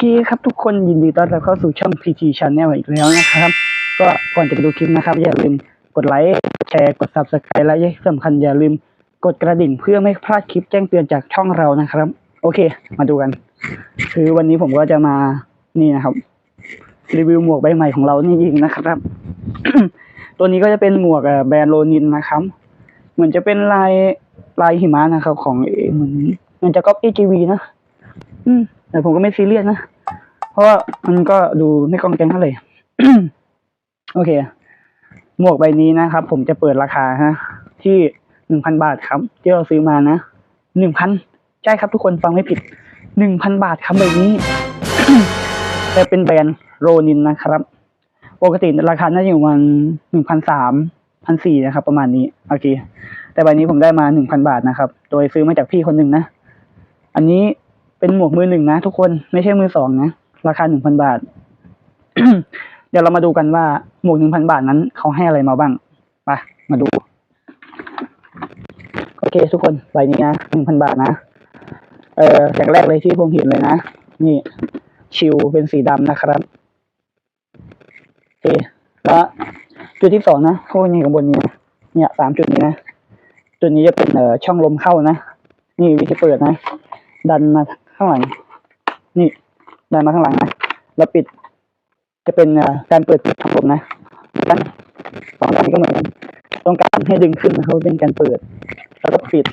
เคครับทุกคนยินดีต้อนรับเข้าสู่ช่อง PT Channel อีกแล้วนะครับ ก็ก่อนจะไปดูคลิปนะครับ อย่าลืมกดไลค์แชร์กด Subscribe และที่สำคัญอย่าลืมกดกระดิ่งเพื่อไม่พลาดคลิปแจ้งเตือนจากช่องเรานะครับ โอเค มาดูกัน คือวันนี้ผมก็จะมานี่นะครับ รีวิวหมวกใบใหม่ของเรานี่เองนะครับ ตัวนี้ก็จะเป็นหมวกแบรนด์โลนินนะครับ เหมือนจะเป็นลายลายหิมะนะครับ ของเอ่อเหมือนมันจะก๊อป AGV นะ อืมแต่ผมก็ไม่ซีเรียสนะ ราะว่ามันก็ดูไม่กองแกงเท่าไหร่โอเค หมวกใบนี้นะครับ ผมจะเปิดราคาฮะ ที่หนึ่งพันบาทครับ ที่เราซื้อมานะหนึ่งพันใช่ครับทุกคนฟังไม่ผิดหนึ่งพันบาทครับใบนี้แต่เป็นแบรนด์โรนินนะครับปกติราคาน่าจะอยู่ประมาณหนึ่งพันสามพันสี่นะครับ ประมาณนี้โอเค แต่ใบนี้ผมได้มาหนึ่งพันบาทนะครับ โดยซื้อมาจากพี่คนหนึ่งนะ อันนี้เป็นหมวกมือหนึ่งนะทุกคนไม่ใช่มือสองนะ ราคาหนึ่งพันบาท เดี๋ยวเรามาดูกันว่าหมวกหนึ่งพันบาทนั้นเขาให้อะไรมาบ้างไปมาดู โอเค ทุกคนใบนี้นะหนึ่งพันบาทนะเอออย่างแรกเลยที่ผมเห็นเลยนะ นี่ ชิวเป็นสีดำนะครับโอเคแล้วจุดที่สองนะเขาเนี่ยข้างบนนี้เนี่ยสามจุดนี้นะจุดนี้จะเป็นเอ่อช่องลมเข้านะ นี่วิธีเปิดนะ ดันมาข้างหลังนี่ ดันมาข้างหลังนะแล้วปิด จะเป็นการเปิดปิดของผมนะกันสองด้านนี้ก็เหมือนกันต้องการให้ดึงขึ้นเขาเป็นการเปิด แล้วก็ปิด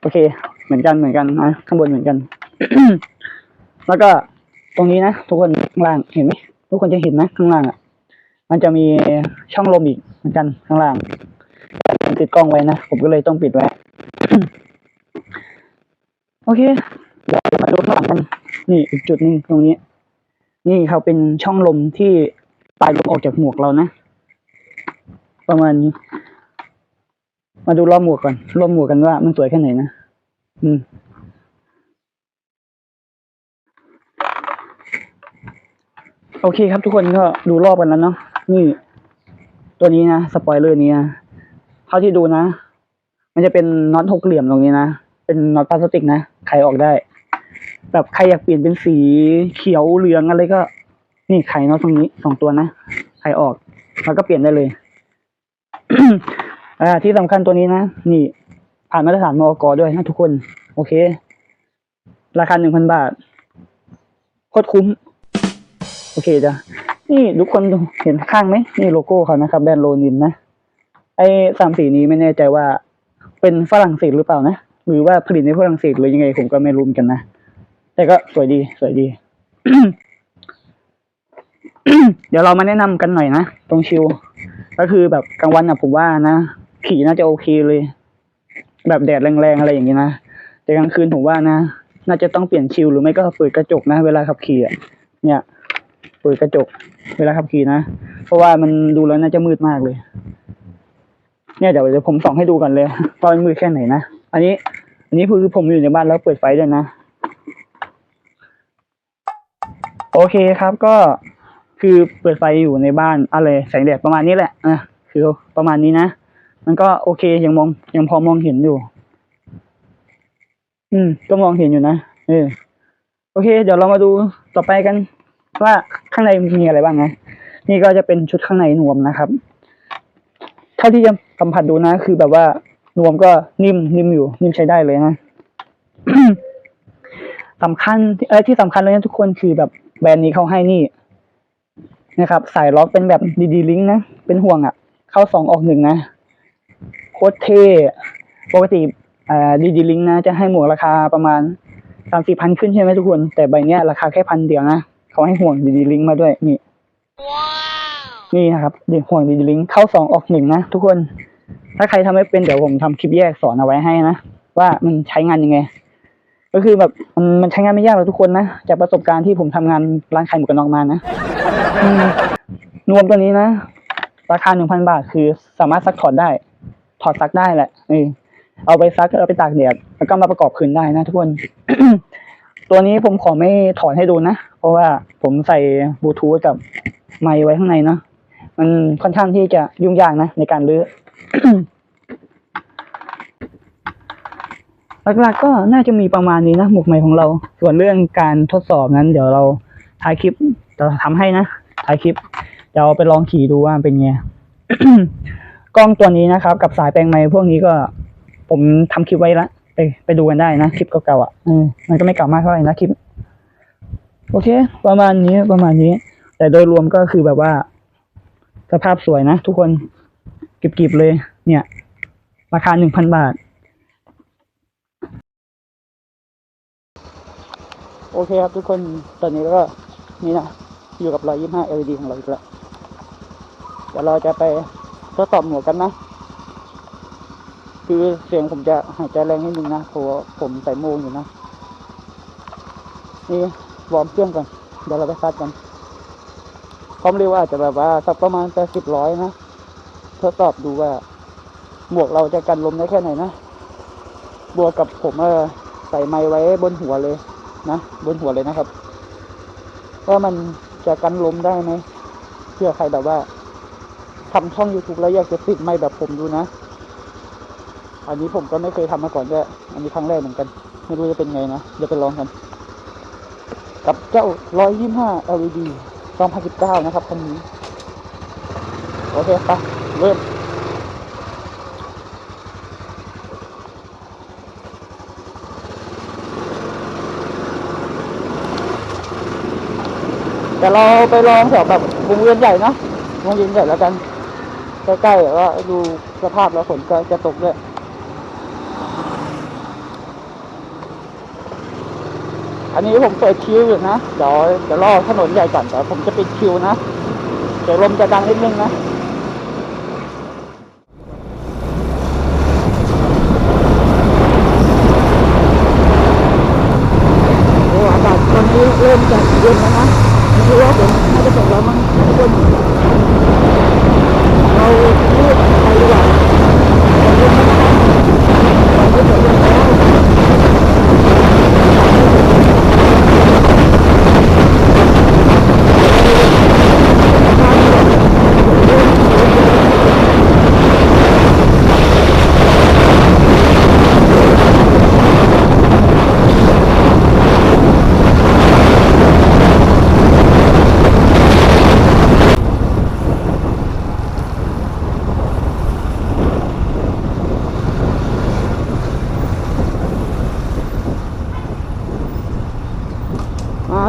โอเค เหมือนกันเหมือนกันนะข้างบนเหมือนกัน แล้วก็ตรงนี้นะทุกคนข้างล่างเห็นไหมทุกคนจะเห็นนะข้างล่างอะ มันจะมีช่องลมอีกเหมือนกันข้างล่างติดกล้องไว้นะผมก็เลยต้องปิดไว้โอเคเดี๋ยวมาดูข้างหลังกัน นี่อีกจุดหนึ่งตรงนี้ นี่เขาเป็นช่องลมที่ปลายลมออกจากหมวกเรานะ ประมาณนี้ มาดูรอบหมวกก่อนรอบหมวกกันว่ามันสวยแค่ไหนนะอืมโอเคครับทุกคนก็ดูรอบกันแล้วเนาะนี่ ตัวนี้นะสปอยเลอร์นี้นะเท่าที่ดูนะ มันจะเป็นน็อตหกเหลี่ยมตรงนี้นะ เป็นน็อตพลาสติกนะไขออกได้ แบบใครอยากเปลี่ยนเป็นสีเขียวเหลืองอะไรก็ นี่ไข่เน็อตรงนี้สองตัวนะไข่ออกแล้วก็เปลี่ยนได้เลย อ่า ที่สำคัญตัวนี้นะนี่ ผ่านมาตรฐานมอกด้วยนะทุกคน โอเค ราคาหนึ่งพันบาทโคตรคุ้ม โอเคจ้ะนี่ทุกคนดูเห็นข้างไหมนี่โลโก้เขานะครับแบรนด์โลนินนะไอ้สามสีนี้ไม่แน่ใจว่าเป็นฝรั่งเศสหรือเปล่านะ หรือว่าผลิตในฝรั่งเศสหรือยังไงผมก็ไม่รู้เหมือนกันนะ แต่ก็สวยดีสวยดี เดี๋ยวเรามาแนะนำกันหน่อยนะตรงชิว ก็คือแบบกลางวันอะผมว่านะขี่น่าจะโอเคเลย แบบแดดแรงๆอะไรอย่างนี้นะแต่กลางคืนผมว่านะน่าจะต้องเปลี่ยนชิวหรือไม่ก็เปิดกระจกนะ เวลาขับขี่อะเนี่ยเปิดกระจก เวลาขับขี่นะ เพราะว่ามันดูแล้วน่าจะมืดมากเลย เนี่ยเดี๋ยวเดี๋ยวผมส่องให้ดูกันเลยว่ามันมืดแค่ไหนนะ อันนี้ อันนี้คือผมอยู่ในบ้านแล้วเปิดไฟด้วยนะ โอเคครับก็คือเปิดไฟอยู่ในบ้านอะไรแสงแดดประมาณนี้แหละอะคือประมาณนี้นะ มันก็โอเคยังมองยังพอมองเห็นอยู่ อืม ก็มองเห็นอยู่นะเออโอเค เดี๋ยวเรามาดูต่อไปกัน ว่าข้างในมีอะไรบ้างนะนี่ก็จะเป็นชุดข้างในนวมนะครับเท่าที่จะสัมผัสดูนะ คือแบบว่านวมก็นิ่มนิ่มอยู่ นิ่มใช้ได้เลยนะสำคัญเออที่สำคัญเลยนะทุกคนคือแบบ แบรนด์นี้เขาให้นี่นะครับ สายล็อกเป็นแบบดีดีลิงนะ เป็นห่วงอะ่ะ เข้าสองออกหนึ่งนะ โคตรเท่ปกติอ่าดีดีลิงนะ จะให้หมวกราคาประมาณสามสี่พันขึ้นใช่ไหมทุกคน แต่ใบเนี้ยราคาแค่พันเดียวนะเขาให้ห่วงดีดีลิงมาด้วยนี่ นี่นะครับเดี๋ยวห่วงดีดีลิงเข้าสองออกหนึ่งนะทุกคน ถ้าใครทำไม่เป็นเดี๋ยวผมทำคลิปแยกสอนเอาไว้ให้นะ ว่ามันใช้งานยังไง ก็คือแบบมันมันใช้งานไม่ยากหรอกทุกคนนะจากประสบการณ์ที่ผมทำงานร้านขายหมูกระนอกมานะอืมนวมตัวนี้นะ ราคาหนึ่งพันบาทคือสามารถซักถอดได้ ถอดซักได้แหละเออเอาไปซักเอาไปตากแดดแล้วก็มาประกอบคืนได้นะทุกคน ตัวนี้ผมขอไม่ถอดให้ดูนะ เพราะว่าผมใส่บลูทูธกับไมค์ไว้ข้างในเนาะมันค่อนข้างที่จะยุ่งยากนะในการรื้อ แหลักๆก็น่าจะมีประมาณนี้นะหมวกใหม่ของเรา ส่วนเรื่องการทดสอบนั้น เดี๋ยวเราถ่ายคลิปจะทำให้นะถ่ายคลิปเดี๋ยวเอาไปลองขี่ดูว่าเป็นไงกล้องตัวนี้นะครับ กับสายแปลงไม้พวกนี้ก็ ผมทำคลิปไว้ละไปไปดูกันได้นะคลิปเก่าๆอะอมันก็ไม่เก่ามากเท่าไหร่นะคลิป โอเค ประมาณนี้ประมาณนี้ แต่โดยรวมก็คือแบบว่า สภาพสวยนะทุกคนกริบๆเลย เนี่ย ราคาหนึ่งพันบาท โอเคครับทุกคนตอนนี้ก็นี่นะ อยู่กับรอยยี่ห้า LED ของเราอีกแล้วเดี๋ยวเราจะไปทดสอบหมวกกันนะ คือเสียงผมจะหายใจแรงนิดนึงนะเพราะผมใส่โมงอยู่นะ นี่วอร์มเครื่องก่อน เดี๋ยวเราไปซัดกันความเร็วอาจจะแบบว่าสักประมาณแปดสิบร้อยนะทดสอบดูว่า หมวกเราจะกันลมได้แค่ไหนนะ บวกกับผมเออใส่ไม้ไว้บนหัวเลย นะบนหัวเลยนะครับว่ามันจะกันลมได้ไหมเพื่อใครแบบว่าทำช่อง YouTube แล้วอยากจะติดไม้แบบผมดูนะ อันนี้ผมก็ไม่เคยทำมาก่อนด้วยอันนี้ครั้งแรกเหมือนกัน ไม่รู้จะเป็นไงนะเดี๋ยวไปลองกัน กับเจ้า 125 LED 2019 นะครับคันนี้ โอเคไปเริ่ม แต่เราไปลองแถวแบบวงเวียนใหญ่เนอะวงเวียนใหญ่แล้วกันใกล้ๆแล้วก็ดูสภาพแล้วฝนก็จะตกด้วยอันนี้ผมเปิดคิวอยู่นะเดี๋ยวเดี๋ยวรอถนนใหญ่ก่อนแต่ผมจะปิดคิวนะเดี๋ยวลมจะดังนิดนึงนะโอ้อากาศตอนนี้เริ่มจะเย็นแล้วนะ รู้ว่าผมน่าจะตกแล้วมั้งทุกคนเรารีบไปดีกว่าผมเย็นแล้วนะครันไม่ตกแล้ว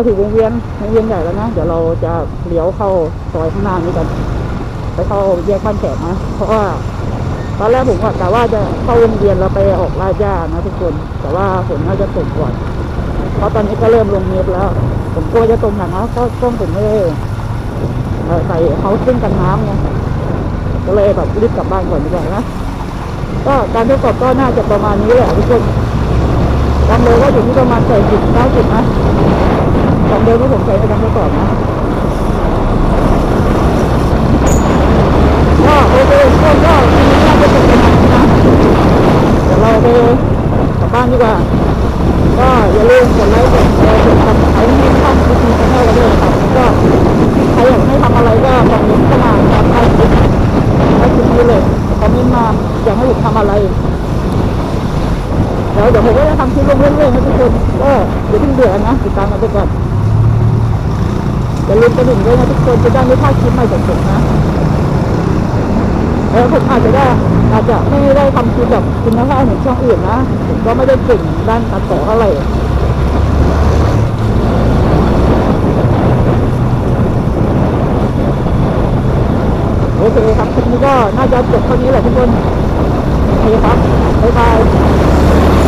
ถึงวงเวียนวงเวียนใหญ่แล้วนะ เดี๋ยวเราจะเลี้ยวเข้าซอยข้างหน้านี้กัน ไปเข้าแยกบ้านแขกนะ เพราะว่าตอนแรกผมก็กะว่าจะเข้าวงเวียนแล้วไปออกลาดย่านะทุกคน แต่ว่าฝนน่าจะตกก่อน เพราะตอนนี้ก็เริ่มลงเมฟแล้ว ผมกลัวจะตกหนักนะเพราะกล้องผมไม่ได้เอ่อใส่เขาซึ่งกันน้ำไงก็เลยแบบรีบกลับบ้านก่อนดีกว่านะก็การทดสอบก็น่าจะประมาณนี้แหละทุกคนความเร็วก็อยู่ที่ประมาณแปดสิบเก้าสิบนะ ความเร็วที่ผมใช้ในการทดสอบนะก็โอเคกคนก็ทีนี้น่าจะจบประมาณนี้นะเดี๋ยวเราไปกลับบ้านดีกว่า ก็อย่าลืมกดไลค์กดแชร์กดติดตามให้ช่องทีทีชแนลกันด้วยครับก็ใครอยากให้ทำอะไรก็คอมเมนต์เข้ามาตามใต้คลิปใต้คลิปนี้เลยคอมเมนต์มาอยากให้ผมทำอะไรเดี๋ยวเดี๋ยวผมก็จะทำคลิปลงเรื่อยๆนะทุกคนก็อย่าเพิ่งเบื่อนะติดตามกันไปก่อน อย่าลืมกระดิ่งด้วยนะทุกคนจะได้ไม่พลาดคลิปใหม่จากผมนะเออผมอาจจะได้อาจจะไม่ได้ทำคลิปแบบคุณภาพเหมือนช่องอื่นนะผมก็ไม่ได้เก่งด้านตัดต่อเท่าไหร่โอเคครับคลิปนี้ก็น่าจะจบเท่านี้แหละทุกคนโอเคครับบ๊ายบาย